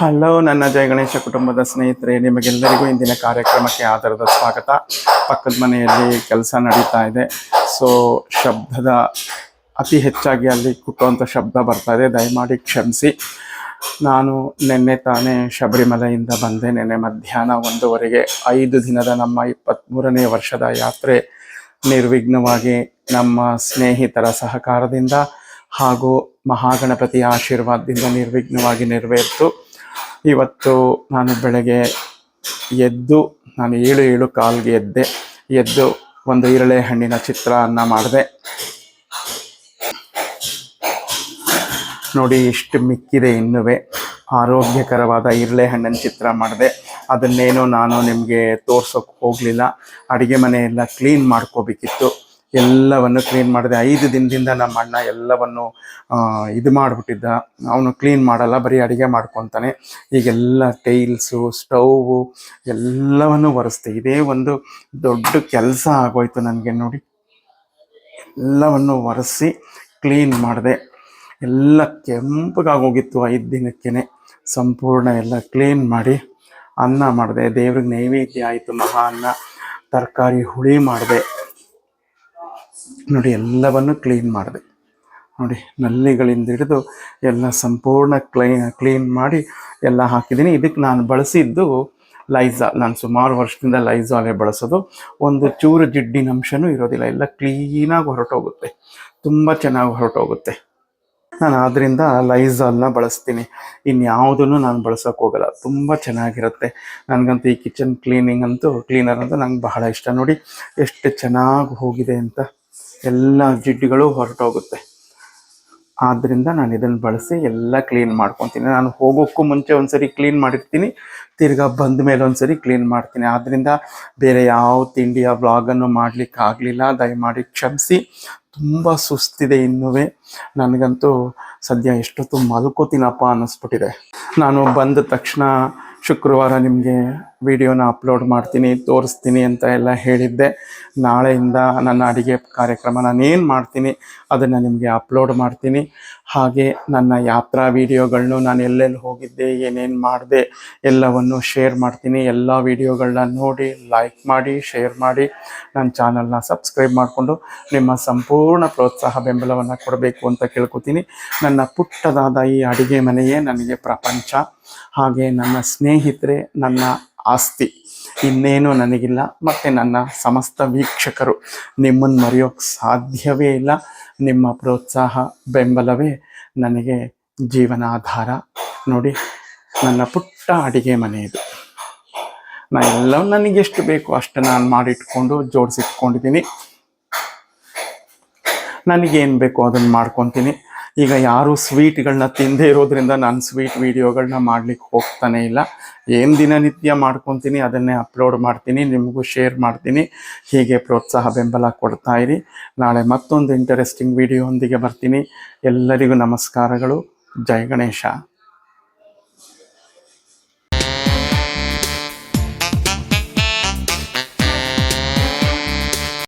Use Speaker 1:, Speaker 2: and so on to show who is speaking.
Speaker 1: Hello ನನ್ನ ಜಯ ಗಣೇಶ ಕುಟುಂಬದ ಸ್ನೇಹಿತರೆ, ನಿಮಗೆಲ್ಲರಿಗೂ ಇಂದಿನ ಕಾರ್ಯಕ್ರಮಕ್ಕೆ ಆಧಾರದ ಸ್ವಾಗತ. ಪಕ್ಕದ ಮನೆಯಲ್ಲಿ ಕೆಲಸ ನಡೀತಾ ಇದೆ. ಸೊ ಶಬ್ದದ ಅತಿ ಹೆಚ್ಚಾಗಿ ಅಲ್ಲಿ ಕುಟ್ಟುವಂಥ ಶಬ್ದ ಬರ್ತಾ ಇದೆ. ದಯಮಾಡಿ ಕ್ಷಮಿಸಿ. ನಾನು ನಿನ್ನೆ ತಾನೇ ಶಬರಿಮಲೆಯಿಂದ ಬಂದೆ. ನಿನ್ನೆ ಮಧ್ಯಾಹ್ನ ಒಂದೂವರೆಗೆ ಐದು ದಿನದ ನಮ್ಮ ಇಪ್ಪತ್ತ್ಮೂರನೇ ವರ್ಷದ ಯಾತ್ರೆ ನಿರ್ವಿಘ್ನವಾಗಿ ನಮ್ಮ ಸ್ನೇಹಿತರ ಸಹಕಾರದಿಂದ ಹಾಗೂ ಮಹಾಗಣಪತಿಯ ಆಶೀರ್ವಾದದಿಂದ ನಿರ್ವಿಘ್ನವಾಗಿ ನೆರವೇರಿತು. ಇವತ್ತು ನಾನು ಬೆಳಗ್ಗೆ ಎದ್ದು, ನಾನು ಏಳು ಏಳು ಕಾಲ್ಗೆ ಎದ್ದೆ. ಎದ್ದು ಒಂದು ಈರಳೆ ಹಣ್ಣಿನ ಚಿತ್ರಾನ್ನ ಮಾಡಿದೆ. ನೋಡಿ, ಎಷ್ಟು ಮಿಕ್ಕಿದೆ ಇನ್ನುವೆ. ಆರೋಗ್ಯಕರವಾದ ಈರಳೆ ಹಣ್ಣಿನ ಚಿತ್ರ ಮಾಡಿದೆ. ಅದನ್ನೇನು ನಾನು ನಿಮಗೆ ತೋರ್ಸೋಕೆ ಹೋಗಲಿಲ್ಲ. ಅಡುಗೆ ಮನೆಯೆಲ್ಲ ಕ್ಲೀನ್ ಮಾಡ್ಕೋಬೇಕಿತ್ತು. ಎಲ್ಲವನ್ನು ಕ್ಲೀನ್ ಮಾಡಿದೆ. ಐದು ದಿನದಿಂದ ನಮ್ಮ ಅಣ್ಣ ಎಲ್ಲವನ್ನು ಇದು ಮಾಡಿಬಿಟ್ಟಿದ್ದ. ಅವನು ಕ್ಲೀನ್ ಮಾಡಲ್ಲ, ಬರೀ ಅಡುಗೆ ಮಾಡ್ಕೊತಾನೆ. ಈಗೆಲ್ಲ ಟೈಲ್ಸು ಸ್ಟೌವು ಎಲ್ಲವನ್ನು ಒರೆಸ್ತೆ ಇದೇ ಒಂದು ದೊಡ್ಡ ಕೆಲಸ ಆಗೋಯ್ತು ನನಗೆ ನೋಡಿ. ಎಲ್ಲವನ್ನು ಒರೆಸಿ ಕ್ಲೀನ್ ಮಾಡಿದೆ. ಎಲ್ಲ ಕೆಂಪಗಾಗೋಗಿತ್ತು ಐದು ದಿನಕ್ಕೇ ಸಂಪೂರ್ಣ ಎಲ್ಲ ಕ್ಲೀನ್ ಮಾಡಿ ಅನ್ನ ಮಾಡಿದೆ. ದೇವ್ರಿಗೆ ನೈವೇದ್ಯ ಆಯಿತು, ಮಹಾ ಅನ್ನ. ತರಕಾರಿ ಹುಳಿ ಮಾಡಿದೆ. ನೋಡಿ, ಎಲ್ಲವನ್ನು ಕ್ಲೀನ್ ಮಾಡಿದೆ. ನೋಡಿ, ನಲ್ಲಿಗಳಿಂದ ಹಿಡಿದು ಎಲ್ಲ ಸಂಪೂರ್ಣ ಕ್ಲೀನ್ ಕ್ಲೀನ್ ಮಾಡಿ ಎಲ್ಲ ಹಾಕಿದ್ದೀನಿ. ಇದಕ್ಕೆ ನಾನು ಬಳಸಿದ್ದು ಲೈಝಾಲ್ ನಾನು ಸುಮಾರು ವರ್ಷದಿಂದ ಲೈಝಾಲೇ ಬಳಸೋದು. ಒಂದು ಚೂರು ಜಿಡ್ಡಿನ ಅಂಶನೂ ಇರೋದಿಲ್ಲ. ಎಲ್ಲ ಕ್ಲೀನಾಗಿ ಹೊರಟೋಗುತ್ತೆ. ತುಂಬ ಚೆನ್ನಾಗಿ ಹೊರಟೋಗುತ್ತೆ. ನಾನು ಆದ್ದರಿಂದ ಲೈಝಾಲ್ನ ಬಳಸ್ತೀನಿ. ಇನ್ಯಾವುದನ್ನು ನಾನು ಬಳಸೋಕೆ ಹೋಗಲ್ಲ. ತುಂಬ ಚೆನ್ನಾಗಿರುತ್ತೆ. ನನಗಂತೂ ಈ ಕಿಚನ್ ಕ್ಲೀನಿಂಗ್ ಅಂತೂ ಕ್ಲೀನರ್ ಅಂತೂ ನಂಗೆ ಬಹಳ ಇಷ್ಟ. ನೋಡಿ, ಎಷ್ಟು ಚೆನ್ನಾಗಿ ಹೋಗಿದೆ ಅಂತ. ಎಲ್ಲ ಜಿಡ್ಡುಗಳು ಹೊರಟೋಗುತ್ತೆ. ಆದ್ದರಿಂದ ನಾನು ಇದನ್ನು ಬಳಸಿ ಎಲ್ಲ ಕ್ಲೀನ್ ಮಾಡ್ಕೊತೀನಿ. ನಾನು ಹೋಗೋಕ್ಕೂ ಮುಂಚೆ ಒಂದ್ಸರಿ ಕ್ಲೀನ್ ಮಾಡಿರ್ತೀನಿ, ತಿರ್ಗಾ ಬಂದ ಮೇಲೆ ಒಂದ್ಸರಿ ಕ್ಲೀನ್ ಮಾಡ್ತೀನಿ. ಆದ್ದರಿಂದ ಬೇರೆ ಯಾವ ತಿಂಡಿಯ ವ್ಲಾಗನ್ನು ಮಾಡಲಿಕ್ಕೆ ಆಗಲಿಲ್ಲ ದಯಮಾಡಿ ಕ್ಷಮಿಸಿ. ತುಂಬ ಸುಸ್ತಿದೆ ಇನ್ನೂ ನನಗಂತೂ ಸದ್ಯ ಎಷ್ಟೊತ್ತು ಮಲ್ಕೋತೀನಪ್ಪ ಅನ್ನಿಸ್ಬಿಟ್ಟಿದೆ. ನಾನು ಬಂದ ತಕ್ಷಣ ಶುಕ್ರವಾರ ನಿಮಗೆ ವಿಡಿಯೋನ ಅಪ್ಲೋಡ್ ಮಾಡ್ತೀನಿ, ತೋರಿಸ್ತೀನಿ ಅಂತ ಎಲ್ಲ ಹೇಳಿದ್ದೆ. ನಾಳೆಯಿಂದ ನನ್ನ ಅಡುಗೆ ಕಾರ್ಯಕ್ರಮ ನಾನೇನು ಮಾಡ್ತೀನಿ ಅದನ್ನು ನಿಮಗೆ ಅಪ್ಲೋಡ್ ಮಾಡ್ತೀನಿ. ಹಾಗೆ ನನ್ನ ಯಾತ್ರಾ ವಿಡಿಯೋಗಳನ್ನು ನಾನು ಎಲ್ಲೆಲ್ಲಿ ಹೋಗಿದ್ದೆ, ಏನೇನು ಮಾಡಿದೆ ಎಲ್ಲವನ್ನು ಶೇರ್ ಮಾಡ್ತೀನಿ. ಎಲ್ಲ ವಿಡಿಯೋಗಳನ್ನ ನೋಡಿ ಲೈಕ್ ಮಾಡಿ ಶೇರ್ ಮಾಡಿ ನನ್ನ ಚಾನಲ್ನ ಸಬ್ಸ್ಕ್ರೈಬ್ ಮಾಡಿಕೊಂಡು ನಿಮ್ಮ ಸಂಪೂರ್ಣ ಪ್ರೋತ್ಸಾಹ ಬೆಂಬಲವನ್ನು ಕೊಡಬೇಕು ಅಂತ ಕೇಳ್ಕೊತೀನಿ. ನನ್ನ ಪುಟ್ಟದಾದ ಈ ಅಡುಗೆ ಮನೆಯೇ ನನಗೆ ಪ್ರಪಂಚ. ಹಾಗೆ ನನ್ನ ಸ್ನೇಹಿತರೆ, ನನ್ನ ಆಸ್ತಿ. ಇನ್ನೇನು ನನಗಿಲ್ಲ. ಮತ್ತು ನನ್ನ ಸಮಸ್ತ ವೀಕ್ಷಕರು ನಿಮ್ಮನ್ನು ಮರೆಯೋಕ್ಕೆ ಸಾಧ್ಯವೇ ಇಲ್ಲ. ನಿಮ್ಮ ಪ್ರೋತ್ಸಾಹ, ಬೆಂಬಲವೇ ನನಗೆ ಜೀವನಾಧಾರ. ನೋಡಿ, ನನ್ನ ಪುಟ್ಟ ಅಡಿಗೆ ಮನೆ ಇದು. ನಾ ಎಲ್ಲ ನನಗೆಷ್ಟು ಬೇಕು ಅಷ್ಟು ನಾನು ಮಾಡಿಟ್ಕೊಂಡು ಜೋಡಿಸಿಟ್ಕೊಂಡಿದ್ದೀನಿ. ನನಗೇನು ಬೇಕೋ ಅದನ್ನು ಮಾಡ್ಕೊತೀನಿ. ಈಗ ಯಾರು ಸ್ವೀಟ್ಗಳನ್ನ ತಿಂದೇ ಇರೋದ್ರಿಂದ ನಾನು ಸ್ವೀಟ್ ವಿಡಿಯೋಗಳನ್ನ ಮಾಡ್ಲಿಕ್ಕೆ ಹೋಗ್ತಾನೆ ಇಲ್ಲ. ಏನು ದಿನನಿತ್ಯ ಮಾಡ್ಕೊತೀನಿ ಅದನ್ನೇ ಅಪ್ಲೋಡ್ ಮಾಡ್ತೀನಿ, ನಿಮಗೂ ಶೇರ್ ಮಾಡ್ತೀನಿ. ಹೀಗೆ ಪ್ರೋತ್ಸಾಹ, ಬೆಂಬಲ ಕೊಡ್ತಾ ಇರಿ. ನಾಳೆ ಮತ್ತೊಂದು ಇಂಟರೆಸ್ಟಿಂಗ್ ವಿಡಿಯೋ ಬರ್ತೀನಿ. ಎಲ್ಲರಿಗೂ ನಮಸ್ಕಾರಗಳು. ಜೈ ಗಣೇಶ.